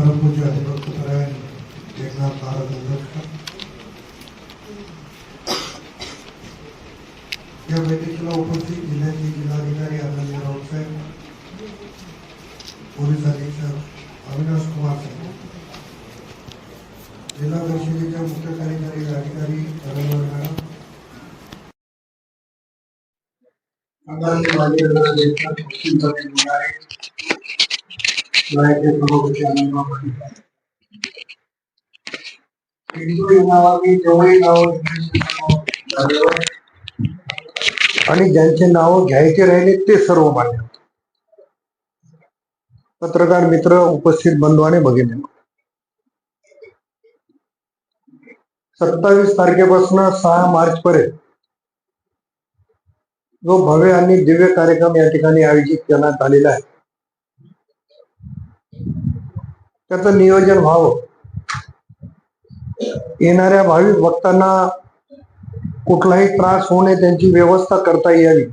परमपूज्य हरिभक्तपरायण एकनाथ महाराज आंबेडकर या बैठकीला उपस्थित जिल्ह्याचे जिल्हाधिकारी आदरणीय राऊतसाहेब पोलीस अधीक्षक अविनाश कुमार साहेब जिल्हा परिषदेच्या मुख्य कार्यकारी अधिकारी रविवार मॅडम आदरणीय माजी आणि ज्यांचे नाव घ्यायचे राहिले ते सर्व मान्य पत्रकार मित्र उपस्थित बंधू आणि भगिनी. सत्तावीस तारखेपासून सहा मार्च पर्यंत जो भव्य आणि दिव्य कार्यक्रम या ठिकाणी आयोजित करण्यात आलेला आहे. त्याचं नियोजन व्हावं. येणाऱ्या भाविक भक्तांना कुठलाही त्रास होऊ नये त्यांची व्यवस्था करता यावी.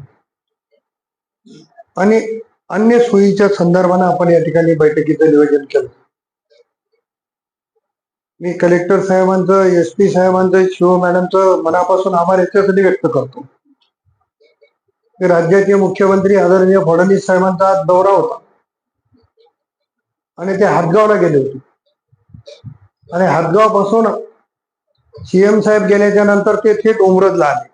आणि अन्य सोयीच्या संदर्भाने आपण या ठिकाणी बैठकीचं नियोजन केलं. मी कलेक्टर साहेबांचं एस पी साहेबांचं शिव मॅडमचं मनापासून आभार याच्यासाठी व्यक्त करतो. राज्याचे मुख्यमंत्री आदरणीय फडणवीस साहेबांचा आज दौरा होता. आणि ते हातगावला गेले होते. आणि हातगावपासून सीएम साहेब गेल्याच्यानंतर ते थेट उमरदला आले.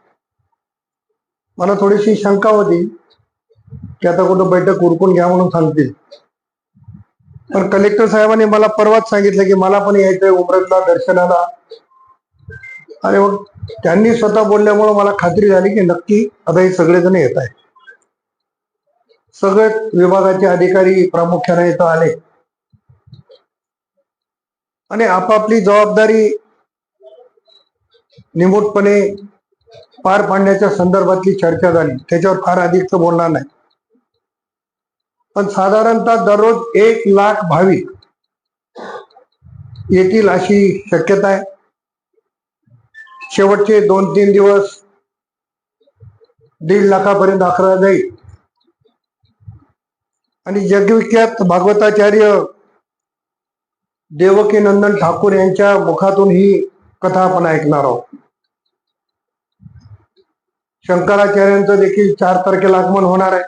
मला थोडीशी शंका होती की आता कुठं बैठक उरकून घ्या म्हणून सांगतील. पण कलेक्टर साहेबांनी मला परवाच सांगितलं की मला पण यायचंय उमरदला दर्शनाला. आणि मग त्यांनी स्वतः बोलल्यामुळे मला खात्री झाली की नक्की आता हे सगळेजण येत आहेत. सगळे विभागाचे अधिकारी प्रामुख्याने इथं आले. आणि आपापली जबाबदारी निमूटपणे पार पाडण्याच्या संदर्भातली चर्चा झाली. त्याच्यावर फार अधिकच बोलणार नाही. पण साधारणतः दररोज एक लाख भाविक येतील अशी शक्यता आहे. शेवटचे दोन तीन दिवस दीड लाखापर्यंत आकडा जाईल. आणि जगविख्यात भागवताचार्य देवकी नंदन ठाकूर यांच्या मुखातून ही कथा आपण ऐकणार आहोत. शंकराचार्यांचं देखील चार तारखेला आगमन होणार आहे.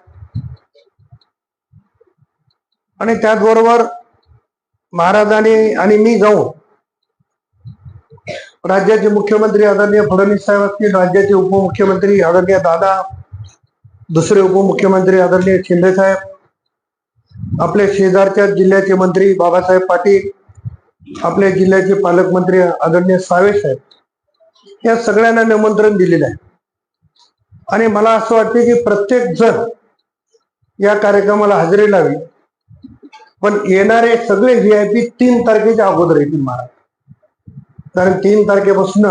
आणि त्याचबरोबर महाराजांनी आणि मी जाऊन राज्याचे मुख्यमंत्री आदरणीय फडणवीस साहेब असतील राज्याचे उपमुख्यमंत्री आदरणीय दादा दुसरे उपमुख्यमंत्री आदरणीय शिंदे साहेब आपले शेजारच्या जिल्ह्याचे मंत्री बाबासाहेब पाटील आपल्या जिल्ह्याचे पालकमंत्री आदरणीय सावे साहेब या सगळ्यांना निमंत्रण दिलेलं आहे. आणि मला असं वाटते की प्रत्येक जण या कार्यक्रमाला हजेरी लावी पण येणारे सगळे व्ही आय पी तीन तारखेच्या अगोदर येतील महाराज. कारण तीन तारखेपासून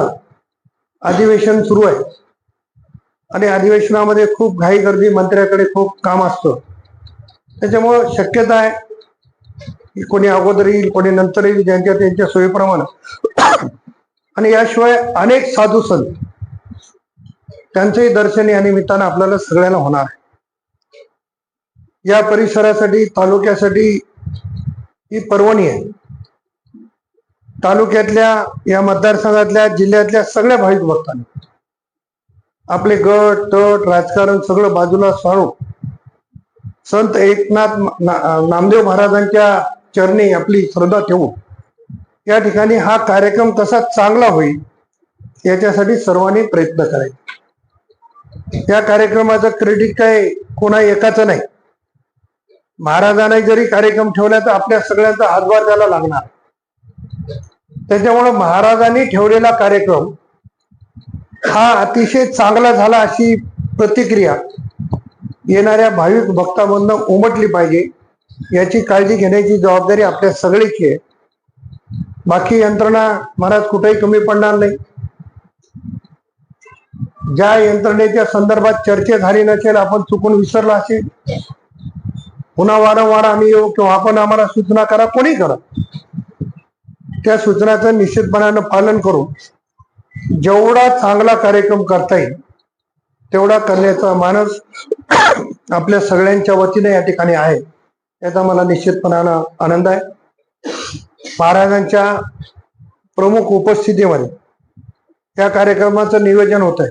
अधिवेशन सुरू आहे. आणि अधिवेशनामध्ये खूप घाई गर्दी मंत्र्याकडे खूप काम असतं. त्याच्यामुळं शक्यता आहे कोणी अगोदर येईल कोणी नंतर येईल ज्यांच्या त्यांच्या सोयीप्रमाणे. आणि याशिवाय अनेक साधू संत त्यांचंही दर्शन या निमित्तानं आपल्याला सगळ्यांना होणार आहे. या परिसरासाठी तालुक्यासाठी ही पर्वणी आहे. तालुक्यातल्या या मतदारसंघातल्या जिल्ह्यातल्या सगळ्या भाविक भक्तांनी आपले गट तट राजकारण सगळं बाजूला सारून संत एकनाथ ना- नामदेव महाराजांच्या चरणी आपली श्रद्धा ठेवू. या ठिकाणी हा कार्यक्रम कसा चांगला होईल याच्यासाठी सर्वांनी प्रयत्न करायचे. या कार्यक्रमाचं क्रेडिट काय कोणा एकाचं नाही. महाराजांनी जरी कार्यक्रम ठेवला तर आपल्या सगळ्यांचा हातभार त्याला लागणार. त्याच्यामुळे महाराजांनी ठेवलेला कार्यक्रम हा अतिशय चांगला झाला अशी प्रतिक्रिया येणाऱ्या भाविक भक्तामधनं उमटली पाहिजे. याची काळजी घेण्याची जबाबदारी आपल्या सगळीची आहे. बाकी यंत्रणा महाराज कुठेही कमी पडणार नाही. ज्या यंत्रणेच्या संदर्भात चर्चा झाली नसेल आपण चुकून विसरला असेल. पुन्हा वारंवार आम्ही येऊ किंवा आपण आम्हाला सूचना करा कोणी करा. त्या सूचनाचं निश्चितपणानं पालन करू जेवढा चांगला कार्यक्रम करता येईल तेवढा करण्याचा मानस आपल्या सगळ्यांच्या वतीने या ठिकाणी आहे. याचा मला निश्चितपणानं आनंद आहे. महाराजांच्या प्रमुख उपस्थितीमध्ये त्या कार्यक्रमाचं नियोजन होत आहे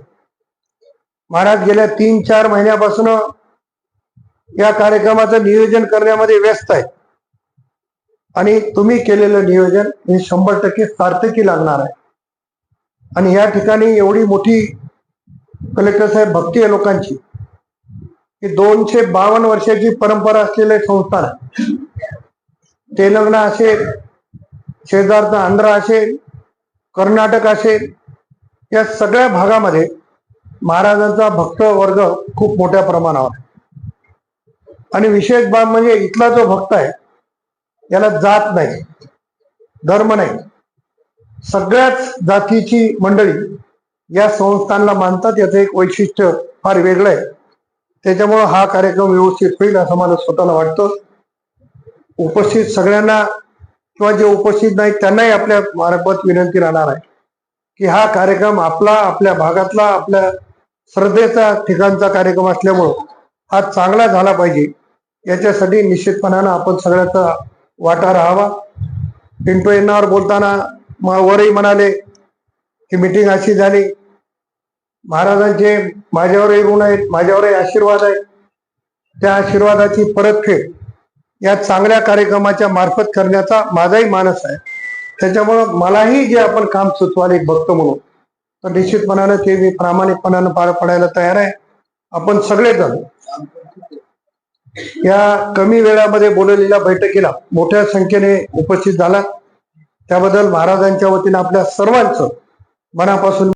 महाराज गेल्या तीन चार महिन्यापासून या कार्यक्रमाचं नियोजन करण्यामध्ये व्यस्त आहे. आणि तुम्ही केलेलं नियोजन हे शंभर टक्के सार्थकी लागणार आहे. आणि या ठिकाणी एवढी मोठी कलेक्टर साहेब भक्ती आहे लोकांची. की दोनशे बावन्न वर्षाची परंपरा असलेले संस्थान. तेलंगणा असेल शेजारचा आंध्र असेल कर्नाटक असेल या सगळ्या भागामध्ये महाराजांचा भक्त वर्ग खूप मोठ्या प्रमाणावर आणि विशेष बाब म्हणजे इथला जो भक्त आहे याला जात नाही धर्म नाही. सगळ्याच जातीची मंडळी या संस्थानला मानतात याचं एक वैशिष्ट्य फार वेगळं आहे. त्याच्यामुळं हा कार्यक्रम व्यवस्थित होईल असं मला स्वतःला वाटतं. उपस्थित सगळ्यांना किंवा जे उपस्थित नाहीत त्यांनाही आपल्या मार्फत विनंती राहणार आहे की हा कार्यक्रम आपला आपल्या भागातला आपल्या श्रद्धेचा ठिकाणचा कार्यक्रम असल्यामुळं हा चांगला झाला पाहिजे. याच्यासाठी निश्चितपणानं आपण सगळ्याचा वाटा राहावा. पिंटो यांनावर बोलताना वरही म्हणाले की मिटिंग अशी झाली. महाराजांचे माझ्यावरही ऋण आहेत माझ्यावरही आशीर्वाद आहेत. त्या आशीर्वादाची परतफेड या चांगल्या कार्यक्रमाच्या मार्फत करण्याचा माझाही मानस आहे. त्याच्यामुळं मलाही जे आपण काम सुचवाल एक भक्त म्हणून तर निश्चितपणानं ते मी प्रामाणिकपणानं पार पडायला तयार आहे. आपण सगळेजण या कमी वेळामध्ये बोलवलेल्या बैठकीला मोठ्या संख्येने उपस्थित झाला त्याबद्दल महाराजांच्या वतीने आपल्या सर्वांचं मनापासून